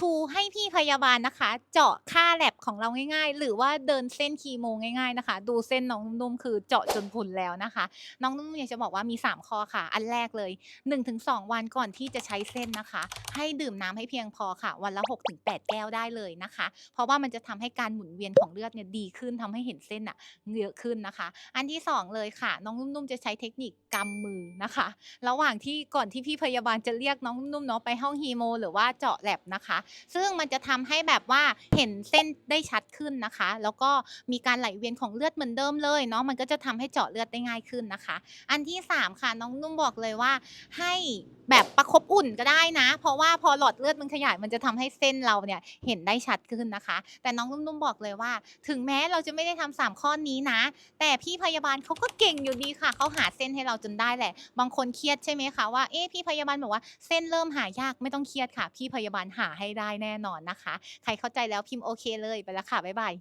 to ให้พี่พยาบาลนะคะ เจาะค่าแลบของเราง่าย ๆ หรือว่าเดินเส้นคีโมง่ายๆนะคะ ดูเส้นน้องนุ่มๆคือเจาะจนพุนแล้วนะคะ น้องนุ่มๆอยากจะบอกว่ามี 3 ข้อค่ะ อันแรกเลย 1-2 วันก่อนที่จะใช้เส้นนะคะ ให้ดื่มน้ำให้เพียงพอค่ะ วันละ 6-8 แก้วได้เลยนะคะ เพราะว่ามันจะทำให้การหมุนเวียนของเลือดเนี่ยดีขึ้นทำให้เห็นเส้นน่ะเยอะขึ้นนะคะ อันที่ 2 เลยค่ะ น้องนุ่มๆจะใช้เทคนิคกำมือนะคะ ระหว่างที่ก่อนที่พี่พยาบาลจะเรียกน้องนุ่มๆเนาะไปห้องฮีโม หรือว่าเจาะแลบนะคะซึ่งมันจะทำให้แบบว่าเห็นเส้นได้ชัดขึ้นนะคะ แล้วก็มีการไหลเวียนของเลือดเหมือนเดิมเลยเนาะมันก็จะทำให้เจาะเลือดได้ง่ายขึ้นนะคะ อันที่ 3 ค่ะน้องนุ่มบอกเลยว่าให้ แบบประคบอุ่นก็ได้นะ เพราะว่าพอหลอดเลือดมันขยายมันจะทำให้เส้นเราเนี่ยเห็นได้ชัดขึ้นนะคะ แต่น้องนุ่มๆบอกเลยว่า ถึงแม้เราจะไม่ได้ทำ3ข้อนี้นะ แต่พี่พยาบาลเขาก็เก่งอยู่ดีค่ะเขาหาเส้นให้เราจนได้แหละ บางคนเครียดใช่ไหมคะว่าเอ๊ะพี่พยาบาลบอกว่าเส้นเริ่มหายากไม่ต้องเครียดค่ะ พี่พยาบาลหาให้ได้แน่นอนนะคะ ใครเข้าใจแล้วพิมพ์โอเคเลยไปแล้วค่ะบ๊ายบาย